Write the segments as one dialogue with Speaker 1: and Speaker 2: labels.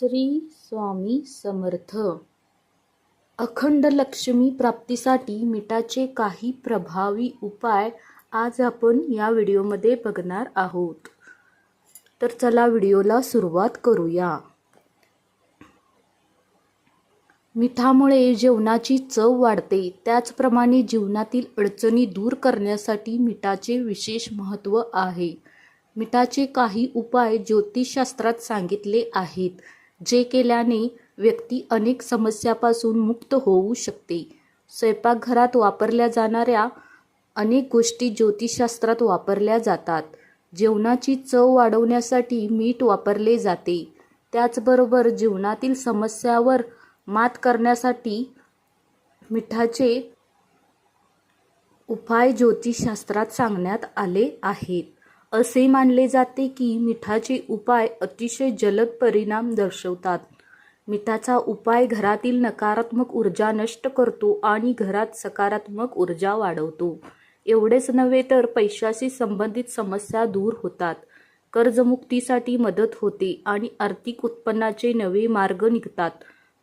Speaker 1: श्री स्वामी समर्थ. अखंड लक्ष्मी प्राप्तीसाठी मिठाचे काही प्रभावी उपाय आज आपण या व्हिडिओमध्ये बघणार आहोत. तर चला व्हिडिओला सुरुवात करूया. मिठामुळे जेवणाची चव वाढते. त्याचप्रमाणे जीवनातील अडचणी दूर करण्यासाठी मिठाचे विशेष महत्त्व आहे. मिठाचे काही उपाय ज्योतिषशास्त्रात सांगितले आहेत. जे केल्याने व्यक्ती अनेक समस्यापासून मुक्त होऊ शकते. स्वयंपाकघरात वापरल्या जाणाऱ्या अनेक गोष्टी ज्योतिषशास्त्रात वापरल्या जातात. जेवणाची चव वाढवण्यासाठी मीठ वापरले जाते. त्याचबरोबर जीवनातील समस्यावर मात करण्यासाठी मिठाचे उपाय ज्योतिषशास्त्रात सांगण्यात आले आहेत. असे मानले जाते की मिठाचे उपाय अतिशय जलद परिणाम दर्शवतात. मिठाचा उपाय घरातील नकारात्मक ऊर्जा नष्ट करतो आणि घरात सकारात्मक ऊर्जा वाढवतो. एवढेच नव्हे तर पैशाशी संबंधित समस्या दूर होतात. कर्जमुक्तीसाठी मदत होते आणि आर्थिक उत्पन्नाचे नवे मार्ग निघतात.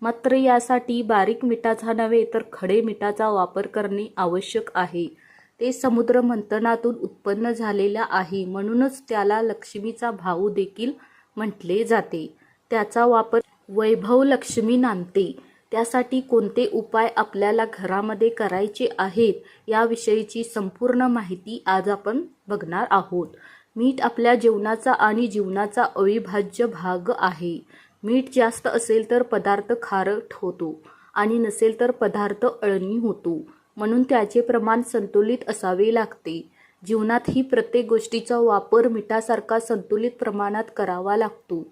Speaker 1: मात्र यासाठी बारीक मिठाचा नव्हे तर खडे मिठाचा वापर करणे आवश्यक आहे. ते समुद्र मंथनातून उत्पन्न झालेला आहे म्हणूनच त्याला लक्ष्मीचा भाऊ देखील म्हटले जाते. त्याचा वापर वैभव लक्ष्मी नांदते. त्यासाठी कोणते उपाय आपल्याला घरामध्ये करायचे आहेत याविषयीची संपूर्ण माहिती आज आपण बघणार आहोत. मीठ आपल्या जेवणाचा आणि जीवनाचा अविभाज्य भाग आहे. मीठ जास्त असेल तर पदार्थ खारट होतो आणि नसेल तर पदार्थ अळणी होतो. म्हणून त्याचे प्रमाण संतुलित असावे लागते. जीवनात ही प्रत्येक गोष्टीचा वापर मिठासारखा संतुलित प्रमाणात करावा लागतो.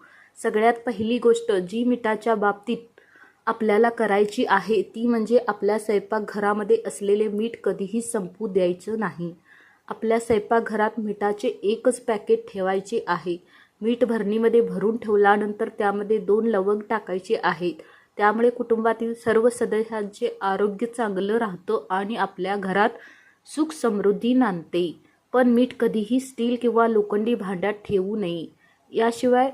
Speaker 1: सगळ्यात पहिली गोष्ट जी मिठाच्या बाबतीत आपल्याला करायची आहे ती म्हणजे आपल्या स्वयंपाकघरामध्ये असलेले मीठ कधीही संपू द्यायचं नाही. आपल्या स्वयंपाकघरात मिठाचे एकच पॅकेट ठेवायचे आहे. मीठ भरणीमध्ये भरून ठेवल्यानंतर त्यामध्ये दोन लवंग टाकायचे आहेत. त्यामुळे कुटुंबातील सर्व सदस्यांचे आरोग्य चांगलं राहतं आणि आपल्या घरात सुख समृद्धी नांदते. पण मीठ कधीही स्टील किंवा लोखंडी भांड्यात ठेवू नये. याशिवाय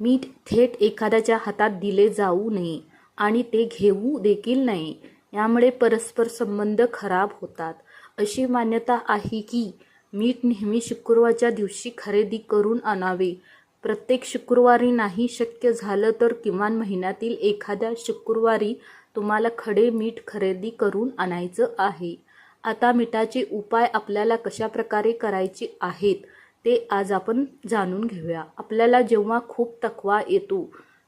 Speaker 1: मीठ थेट एखाद्याच्या हातात दिले जाऊ नये आणि ते घेऊ देखील नये. यामुळे परस्पर संबंध खराब होतात. अशी मान्यता आहे की मीठ नेहमी शुक्रवारच्या दिवशी खरेदी करून आणावे. प्रत्येक शुक्रवारी नाही शक्य झालं तर किमान महिन्यातील एखाद्या शुक्रवारी तुम्हाला खडे मीठ खरेदी करून आणायचं आहे. आता मिठाचे उपाय आपल्याला कशा प्रकारे करायचे आहेत ते आज आपण जाणून घेऊया. आपल्याला जेव्हा खूप तकवा येतो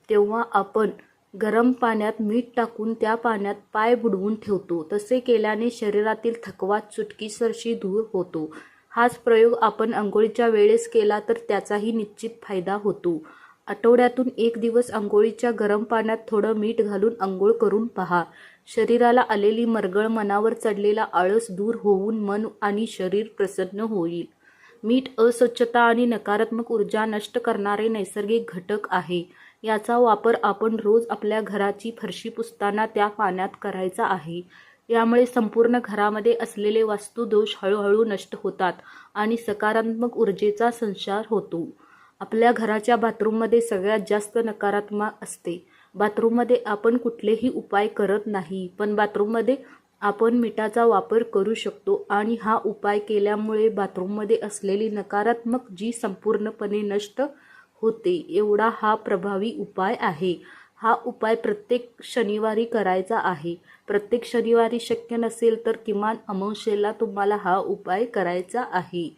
Speaker 1: तेव्हा आपण गरम पाण्यात मीठ टाकून त्या पाण्यात पाय बुडवून ठेवतो. तसे केल्याने शरीरातील थकवा चुटकीसरशी दूर होतो. हाच प्रयोग आपण अंघोळीच्या वेळेस केला तर त्याचाही निश्चित फायदा होतो. आठवड्यातून एक दिवस अंघोळीच्या गरम पाण्यात थोडं मीठ घालून अंघोळ करून पहा. शरीराला आलेली मरगळ मनावर चढलेला आळस दूर होऊन मन आणि शरीर प्रसन्न होईल. मीठ अस्वच्छता आणि नकारात्मक ऊर्जा नष्ट करणारे नैसर्गिक घटक आहे. याचा वापर आपण रोज आपल्या घराची फरशी पुसताना त्या पाण्यात करायचा आहे. यामुळे संपूर्ण घरामध्ये असलेले वास्तुदोष हळूहळू नष्ट होतात आणि सकारात्मक ऊर्जेचा संचार होतो. आपल्या घराच्या बाथरूममध्ये सगळ्यात जास्त नकारात्मक असते. बाथरूममध्ये आपण कुठलेही उपाय करत नाही पण बाथरूममध्ये आपण मिठाचा वापर करू शकतो आणि हा उपाय केल्यामुळे बाथरूममध्ये असलेली नकारात्मक जी संपूर्णपणे नष्ट होते एवढा हा प्रभावी उपाय आहे. हा उपाय प्रत्येक शनिवारी करायचा आहे. प्रत्येक शनिवारी शक्य नसेल तर किमान अमावस्येला तुम्हाला हा उपाय करायचा आहे.